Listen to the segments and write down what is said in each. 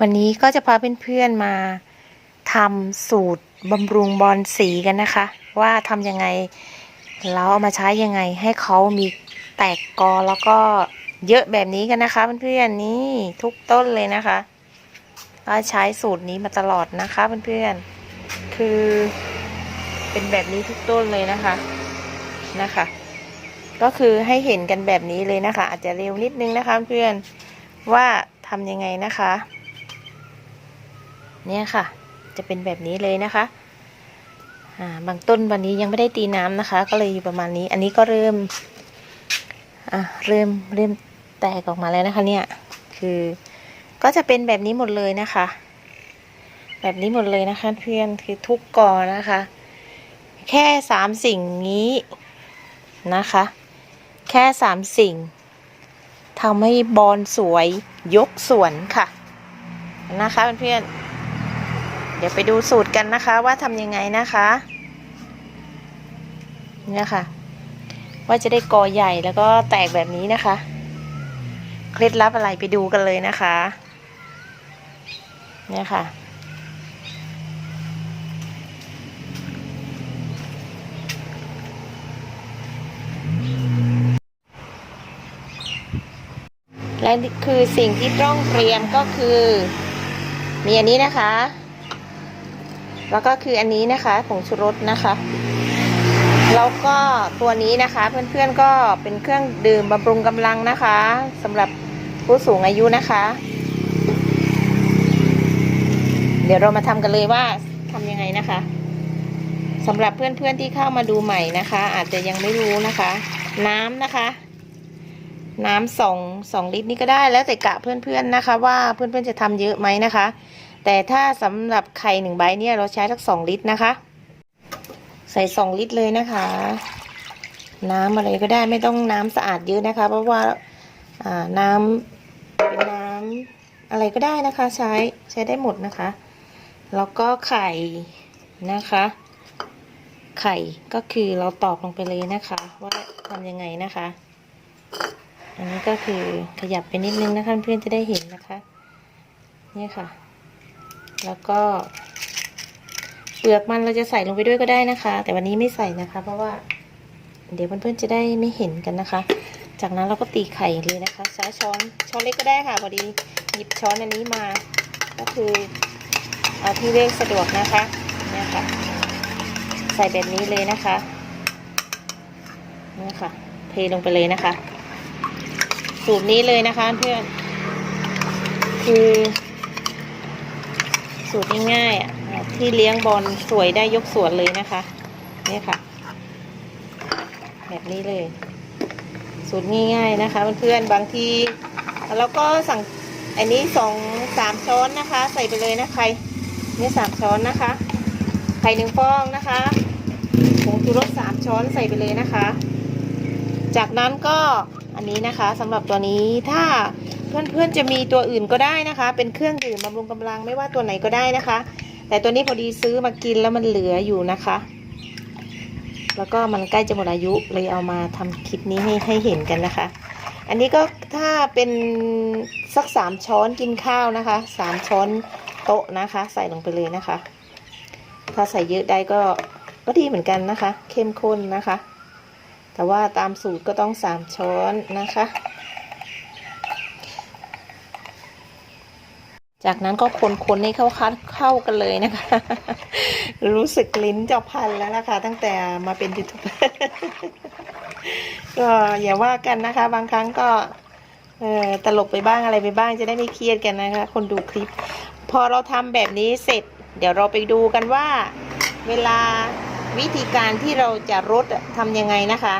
วันนี้ก็จะพาเพื่อนๆมาทำสูตรบำรุงบอลสีกันนะคะ ว่าทำยังไงแล้วเอามาใช้ยังไง ให้เขามีแตกกอแล้วก็เยอะแบบนี้กันนะคะเพื่อนๆนี่ทุกต้นเลยนะคะก็ใช้สูตรนี้มาตลอดนะคะเพื่อนๆคือเป็นแบบนี้ทุกต้นเลยนะคะนะคะ ก็คือให้เห็นกันแบบนี้เลยนะคะ อาจจะเร็วนิดนึงนะคะเพื่อนว่าทำยังไงนะคะ เนี่ยค่ะ จะเป็นแบบนี้เลยนะคะบางต้นวันนี้ยังไม่ได้ตีน้ำนะคะ ก็เลยอยู่ประมาณนี้ อันนี้ก็เริ่มเริ่มเริ่มแตกออกมาแล้วนะคะ เนี่ย คือก็จะเป็นแบบนี้หมดเลยนะคะ แบบนี้หมดเลยนะคะเพื่อนคือทุกกอนะคะ แค่สามสิ่งนี้นะคะ แค่สามสิ่งทำให้บอลสวยยกสวนค่ะ นะคะเพื่อนๆ ดี๋ยวไปดูสูตรกันนะคะว่าทำยังไงนะคะเนี่ยค่ะ ว่าจะได้กอใหญ่แล้วก็แตกแบบนี้นะคะ เคล็ดลับอะไรไปดูกันเลยนะคะเนี่ยค่ะและคือสิ่งที่ต้องเตรียมก็คือ มีอันนี้นะคะ แล้วก็คืออันนี้นะคะผงชูรสนะคะ แล้วก็ตัวนี้นะคะ เพื่อนๆก็เป็นเครื่องดื่มบำรุงกำลังนะคะสำหรับผู้สูงอายุนะคะ เดี๋ยวเรามาทำกันเลยว่าทำยังไงนะคะสำหรับเพื่อนๆที่เข้ามาดูใหม่นะคะ อาจจะยังไม่รู้นะคะ น้ำนะคะ น้ำสองสองลิตรนี่ก็ได้แล้วแต่กะเพื่อนๆนะคะ ว่าเพื่อนๆจะทำเยอะไหมนะคะ แต่ถ้าสำหรับไข่หนึ่งใบเนี่ยเราใช้สักสองลิตรนะคะ ใส่สองลิตรเลยนะคะ น้ำอะไรก็ได้ไม่ต้องน้ำสะอาดเยอะนะคะ เพราะว่าอ่าน้ำเป็นน้ำอะไรก็ได้นะคะ ใช้ใช้ได้หมดนะคะ แล้วก็ไข่นะคะ ไข่ก็คือเราตอกลงไปเลยนะคะ ว่าทำยังไงนะคะ อันนี้ก็คือขยับไปนิดนึงนะคะเพื่อนจะได้เห็นนะคะนี่ค่ะ แล้วก็ เปลือกมันเราจะใส่ลงไปด้วยก็ได้นะคะ แต่วันนี้ไม่ใส่นะคะ เพราะว่า เดี๋ยวเพื่อนๆจะได้ไม่เห็นกันนะคะ จากนั้นเราก็ตีไข่เลยนะคะใช้ช้อนช้อนเล็กก็ได้ค่ะพอดีหยิบช้อนอันนี้มา ก็คือเอาที่เรียกสะดวกนะคะเนี่ยค่ะ ใส่แบบนี้เลยนะคะนี่ค่ะ เทลงไปเลยนะคะ สูตรนี้เลยนะคะเพื่อนคือ สูตรง่ายๆอะที่เลี้ยงบอลสวยได้ยกสวนเลยนะคะเนี่ยค่ะ แบบนี้เลย สูตรง่ายๆนะคะเพื่อนๆบางทีแล้วก็สั่งอันนี้สองสามช้อนนะคะ ใส่ไปเลยนะไข่นี่สามช้อนนะคะไข่หนึ่งฟองนะคะผงชูรสสามช้อนใส่ไปเลยนะคะ จากนั้นก็ นนี้นะคะสำหรับตัวนี้ถ้าเพื่อนๆจะมีตัวอื่นก็ได้นะคะ เป็นเครื่องดื่มบำรุงกำลังไม่ว่าตัวไหนก็ได้นะคะ แต่ตัวนี้พอดีซื้อมากินแล้วมันเหลืออยู่นะคะ แล้วก็มันใกล้จะหมดอายุเลยเอามาทำคลิปนี้ให้ให้เห็นกันนะคะ อันนี้ก็ถ้าเป็นสักสามช้อนกินข้าวนะคะสามช้อนโต๊ะนะคะ ใส่ลงไปเลยนะคะ ถ้าใส่เยอะได้ก็ก็ดีเหมือนกันนะคะ เข้มข้นนะคะ แต่ว่าตามสูตรก็ต้องสามช้อนนะคะ จากนั้นก็คนๆให้เข้าคัดเข้ากันเลยนะคะ รู้สึกลิ้นจะพันแล้วนะคะตั้งแต่มาเป็นยูทูบเบอร์ก็อย่าว่ากันนะคะ บางครั้งก็เออตลกไปบ้างอะไรไปบ้างจะได้ไม่เครียดกันนะคะ คนดูคลิป พอเราทำแบบนี้เสร็จ เดี๋ยวเราไปดูกันว่าเวลา วิธีการที่เราจะรดทำยังไงนะคะ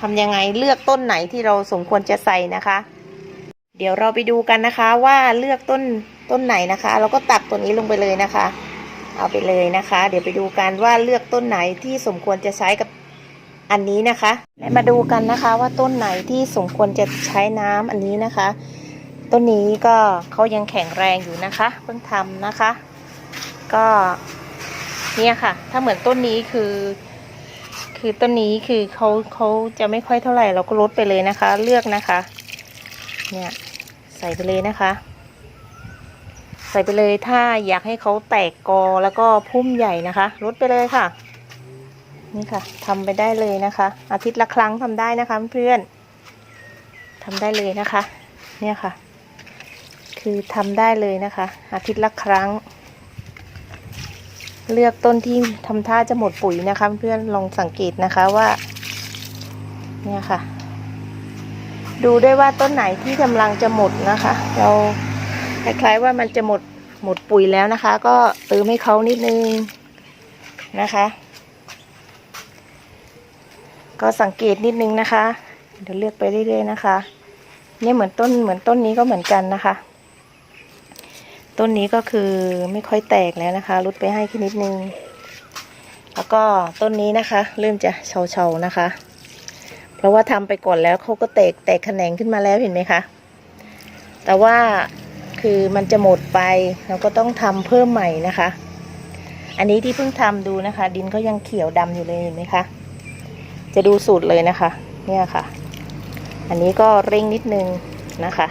ทำยังไงเลือกต้นไหนที่เราสมควรจะใส่นะคะ เดี๋ยวเราไปดูกันนะคะว่าเลือกต้นต้นไหนนะคะ เราก็ตักตัวนี้ลงไปเลยนะคะ เอาไปเลยนะคะ เดี๋ยวไปดูกันว่าเลือกต้นไหนที่สมควรจะใช้กับอันนี้นะคะ และมาดูกันนะคะว่าต้นไหนที่สมควรจะใช้น้ำอันนี้นะคะ ต้นนี้ก็เขายังแข็งแรงอยู่นะคะ เพิ่งทำนะคะ ก็ เนี่ยค่ะ ถ้าเหมือนต้นนี้คือ คือต้นนี้คือเขาเขาจะไม่ค่อยเท่าไหร่เราก็ลดไปเลยนะคะ เลือกนะคะ เนี่ยใส่ไปเลยนะคะ ใส่ไปเลยถ้าอยากให้เขาแตกกอแล้วก็พุ่มใหญ่นะคะลดไปเลยค่ะ นี่ค่ะทำไปได้เลยนะคะ อาทิตย์ละครั้งทำได้นะคะเพื่อนทำได้เลยนะคะ เนี่ยค่ะ คือทำได้เลยนะคะ อาทิตย์ละครั้ง เลือกต้นที่ทำท่าจะหมดปุ๋ยนะคะ เพื่อนลองสังเกตนะคะว่าเนี่ยค่ะ ดูได้ว่าต้นไหนที่กำลังจะหมดนะคะ เราคล้ายๆว่ามันจะหมดหมดปุ๋ยแล้วนะคะ ก็เติมให้เขานิดนึงนะคะ ก็สังเกตนิดนึงนะคะ เดี๋ยวเลือกไปเรื่อยๆนะคะ เนี่ยเหมือนต้นเหมือนต้นนี้ก็เหมือนกันนะคะ ต้นนี้ก็คือไม่ค่อยแตกแล้วนะคะลดไปให้แค่นิดนึง แล้วก็ต้นนี้นะคะเริ่มจะเฉาๆนะคะ เพราะว่าทำไปก่อนแล้วเขาก็แตกแตกแขนงขึ้นมาแล้วเห็นไหมคะ แต่ว่าคือมันจะหมดไปเราก็ต้องทำเพิ่มใหม่นะคะ อันนี้ที่เพิ่งทำดูนะคะ ดินเขายังเขียวดำอยู่เลยเห็นไหมคะ จะดูสูตรเลยนะคะ เนี่ยค่ะ อันนี้ก็เร่งนิดนึงนะคะ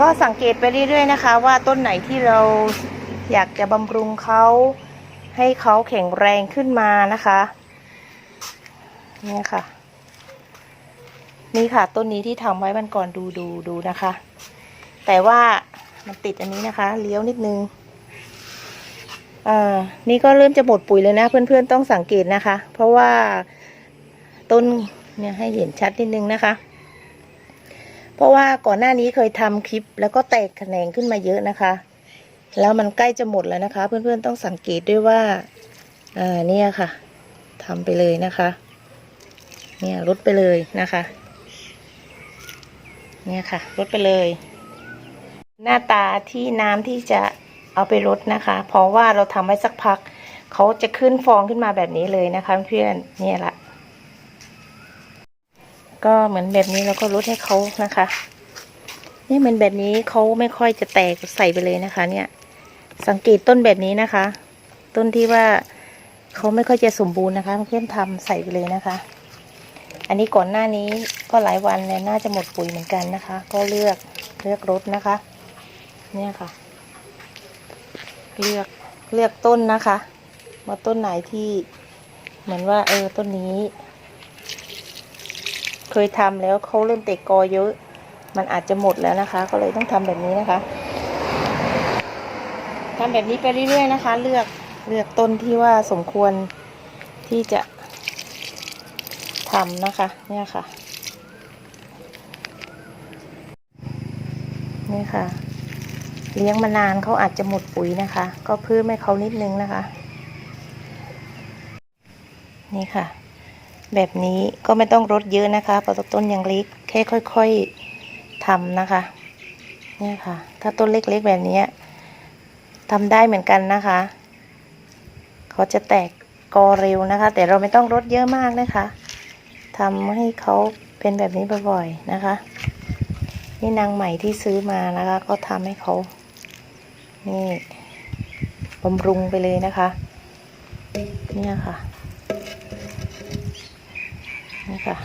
ก็สังเกตไปเรื่อยๆนะคะ ว่าต้นไหนที่เราอยากจะบำรุงเขาให้เขาแข็งแรงขึ้นมานะคะเนี่ยค่ะ นี่ค่ะต้นนี้ที่ทำไว้วันก่อนดูดูดูนะคะ แต่ว่ามันติดอันนี้นะคะ เลี้ยวนิดนึงอ่านี่ก็เริ่มจะหมดปุ๋ยเลยนะ เพื่อนๆต้องสังเกตนะคะ เพราะว่าต้นเนี่ยให้เห็นชัดนิดนึงนะคะ เพราะว่าก่อนหน้านี้เคยทำคลิป แล้วก็แตกแขนงขึ้นมาเยอะนะคะ แล้วมันใกล้จะหมดแล้วนะคะ เพื่อนๆต้องสังเกตด้วยว่าอ่าเนี่ยค่ะทำไปเลยนะคะ เนี่ยลดไปเลยนะคะ เนี่ยค่ะลดไปเลย หน้าตาที่น้ำที่จะเอาไปรดนะคะ เพราะว่าเราทำไว้สักพักเขาจะขึ้นฟองขึ้นมาแบบนี้เลยนะคะ เพื่อนเนี่ยละ ก็เหมือนแบบนี้เราก็ลดให้เขานะคะ นี่เหมือนแบบนี้เขาไม่ค่อยจะแตกใส่ไปเลยนะคะ เนี่ย สังเกตต้นแบบนี้นะคะ ต้นที่ว่าเขาไม่ค่อยจะสมบูรณ์นะคะเพื่อนทำใส่ไปเลยนะคะ อันนี้ก่อนหน้านี้ก็หลายวันแล้วน่าจะหมดปุ๋ยเหมือนกันนะคะ ก็เลือกเลือกรถนะคะ เนี่ยค่ะ เลือกเลือกต้นนะคะว่าต้นไหนที่เหมือนว่าเออต้นนี้ เคยทำแล้วเขาเริ่มเตะกอเยอะ มันอาจจะหมดแล้วนะคะ ก็เลยต้องทำแบบนี้นะคะทำแบบนี้ไปเรื่อยๆนะคะ เลือกเลือกต้นที่ว่าสมควรที่จะทำนะคะ เนี่ยค่ะ นี่ค่ะ เลี้ยงมานานเขาอาจจะหมดปุ๋ยนะคะ ก็เพิ่มให้เขานิดนึงนะคะ นี่ค่ะ แบบนี้ก็ไม่ต้องรดเยอะนะคะเพราะต้นยังเล็กแค่ค่อย ๆทำนะคะเนี่ยค่ะ ถ้าต้นเล็กๆแบบนี้ทำได้เหมือนกันนะคะ เขาจะแตกกอเร็วนะคะ แต่เราไม่ต้องรดเยอะมากนะคะทำให้เขาเป็นแบบนี้บ่อยๆนะคะ นี่นางใหม่ที่ซื้อมานะคะ ก็ทำให้เขานี่บำรุงไปเลยนะคะ เนี่ยค่ะ ค่ะ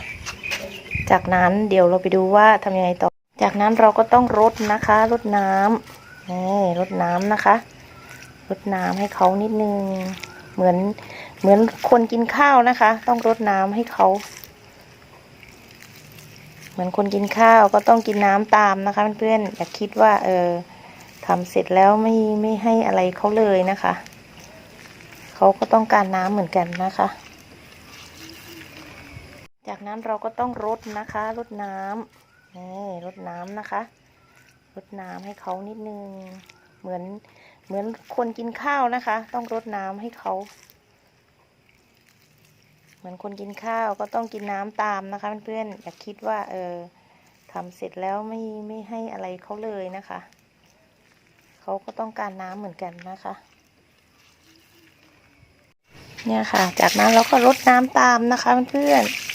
จากนั้นเดี๋ยวเราไปดูว่าทำยังไงต่อ จากนั้นเราก็ต้องรดนะคะรดน้ำนี่รดน้ำนะคะรดน้ำให้เขานิดนึงเหมือนเหมือนคนกินข้าวนะคะ ต้องรดน้ำให้เขาเหมือนคนกินข้าวก็ต้องกินน้ำตามนะคะเพื่อนๆอย่าคิดว่าเออทำเสร็จแล้วไม่ไม่ให้อะไรเขาเลยนะคะ เขาก็ต้องการน้ำเหมือนกันนะคะ จากนั้นเราก็ต้องรดนะคะรดน้ำนี่รดน้ำนะคะรดน้ำให้เขานิดนึง เหมือนเหมือนคนกินข้าวนะคะ ต้องรดน้ำให้เขาเหมือนคนกินข้าวก็ต้องกินน้ำตามนะคะเพื่อนๆอย่าคิดว่า เออทำเสร็จแล้วไม่ไม่ให้อะไรเขาเลยนะคะ เขาก็ต้องการน้ำเหมือนกันนะคะ เนี่ยค่ะ จากนั้นเราก็รดน้ำตามนะคะเพื่อนๆ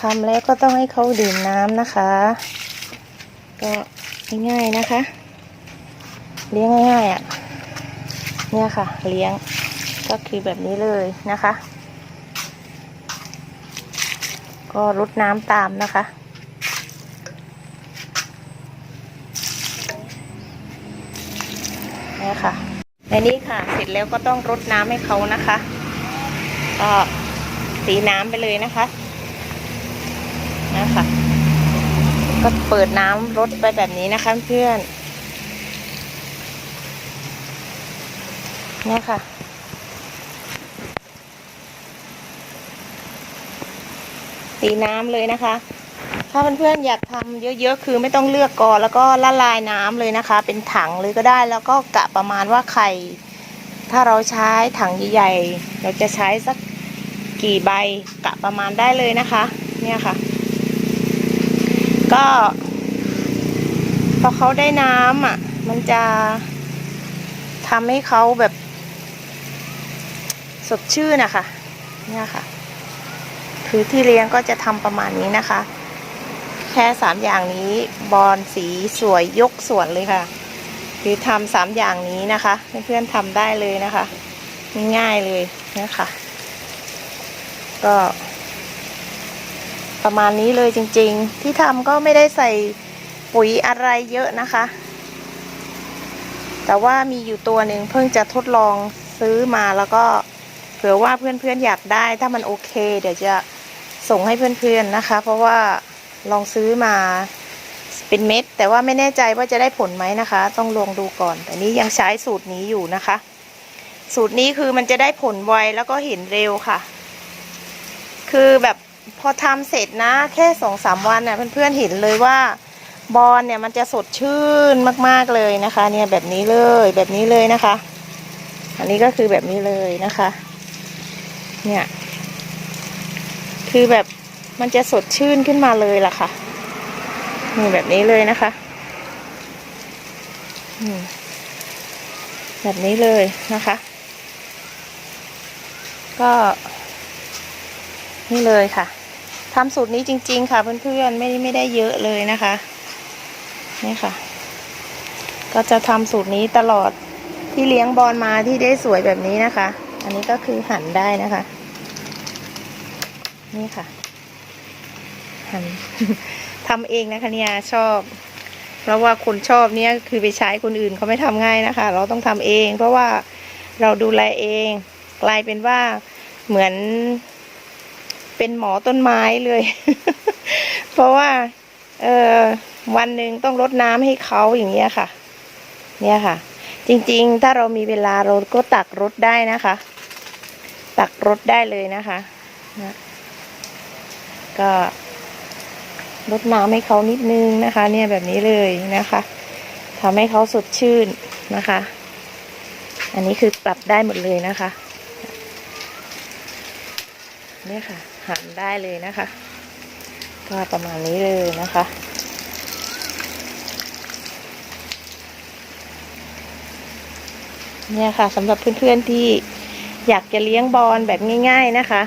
ทำแล้วก็ต้องให้เขาดื่มน้ำนะคะ ก็ง่ายๆนะคะ เลี้ยงง่ายๆอะ่ะ เนี่ยค่ะ เลี้ยงก็คือแบบนี้เลยนะคะ ก็รดน้ำตามนะคะเนี่ยค่ะและนี่ค่ะ เสร็จแล้วก็ต้องรดน้ำให้เขานะคะ ก็สีน้ำไปเลยนะคะ ก็เปิดน้ำรดไปแบบนี้นะคะเพื่อนเนี่ยค่ะ ตีน้ำเลยนะคะ ถ้าเพื่อนๆอยากทำเยอะๆ คือไม่ต้องเลือกก่อนแล้วก็ละลายน้ำเลยนะคะ เป็นถังเลยก็ได้แล้วก็กะประมาณว่าไข่ ถ้าเราใช้ถังใหญ่ๆ เราจะใช้สักกี่ใบกะประมาณได้เลยนะคะ เนี่ยค่ะ ก็ พอเขาได้น้ำอะ มันจะทำให้เขาแบบ สดชื่นนะคะเนี่ยค่ะคือที่เลี้ยงก็จะทำประมาณนี้นะคะ แค่สามอย่างนี้บอลสีสวยยกสวนเลยค่ะ คือทำสามอย่างนี้นะคะ เพื่อนๆทำได้เลยนะคะ ง่ายๆเลยนะคะ ก็ ประมาณนี้เลยจริง ๆ ที่ทำก็ไม่ได้ใส่ปุ๋ยอะไรเยอะนะคะ แต่ว่ามีอยู่ตัวหนึ่งเพิ่งจะทดลองซื้อมาแล้วก็เผื่อว่าเพื่อนๆอยากได้ ถ้ามันโอเค เดี๋ยวจะส่งให้เพื่อนๆนะคะ เพราะว่าลองซื้อมาเป็นเม็ด แต่ว่าไม่แน่ใจว่าจะได้ผลไหมนะคะ ต้องลองดูก่อน แต่นี้ยังใช้สูตรนี้อยู่นะคะ สูตรนี้คือมันจะได้ผลไวแล้วก็เห็นเร็วค่ะ คือแบบ อทำเสร็จนะ แค่สองสามวันเนี่ยเพื่อนๆเห็นเลยว่าบอลเนี่ยมันจะสดชื่นมาก ๆเลยนะคะ เนี่ยแบบนี้เลยแบบนี้เลยนะคะ อันนี้ก็คือแบบนี้เลยนะคะ เนี่ย คือแบบมันจะสดชื่นขึ้นมาเลยล่ะค่ะนี่แบบนี้เลยนะคะแบบนี้เลยนะคะ ก็ นี่เลยค่ะ ทำสูตรนี้จริง ๆ ค่ะเพื่อนๆไม่ได้ไม่ได้เยอะเลยนะคะนี่ค่ะ ก็จะทำสูตรนี้ตลอดที่เลี้ยงบอลมาที่ได้สวยแบบนี้นะคะ อันนี้ก็คือหั่นได้นะคะ นี่ค่ะ หั่นทำเองนะคะเนี่ยชอบเพราะว่าคนชอบเนี่ยคือไปใช้คนอื่นเขาไม่ทำง่ายนะคะ เราต้องทำเอง เพราะว่าเราดูแลเอง กลายเป็นว่าเหมือน เป็นหมอต้นไม้เลย เพราะว่าเออวันหนึ่งต้องรดน้ำให้เขาอย่างเงี้ยค่ะ เนี่ยค่ะ จริงๆ ถ้าเรามีเวลาเราก็ตักรดได้นะคะ ตักรดได้เลยนะคะนะก็รดน้ำให้เขานิดนึงนะคะ เนี่ยแบบนี้เลยนะคะทำให้เขาสดชื่นนะคะ อันนี้คือปรับได้หมดเลยนะคะ เนี่ยค่ะ หั่นได้เลยนะคะ ก็ประมาณนี้เลยนะคะ เนี่ยค่ะสำหรับเพื่อนๆที่อยากจะเลี้ยงบอลแบบง่าย ๆนะคะ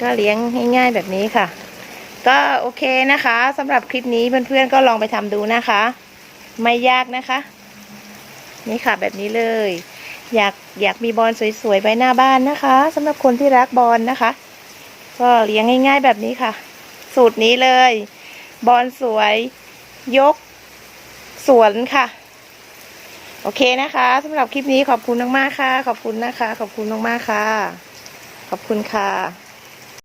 ก็เลี้ยงง่ายๆแบบนี้ค่ะ ก็โอเคนะคะสำหรับคลิปนี้เพื่อนๆก็ลองไปทำดูนะคะ ไม่ยากนะคะ นี่ค่ะแบบนี้เลยอยากอยากมีบอลสวยๆไว้หน้าบ้านนะคะสำหรับคนที่รักบอลนะคะ ก็เลี้ยงง่าย ๆ แบบนี้ค่ะ สูตรนี้เลย บอลสวย ยก สวนค่ะ โอเคนะคะสำหรับคลิปนี้ขอบคุณมากๆค่ะ ขอบคุณนะคะ ขอบคุณมากๆค่ะ ขอบคุณค่ะ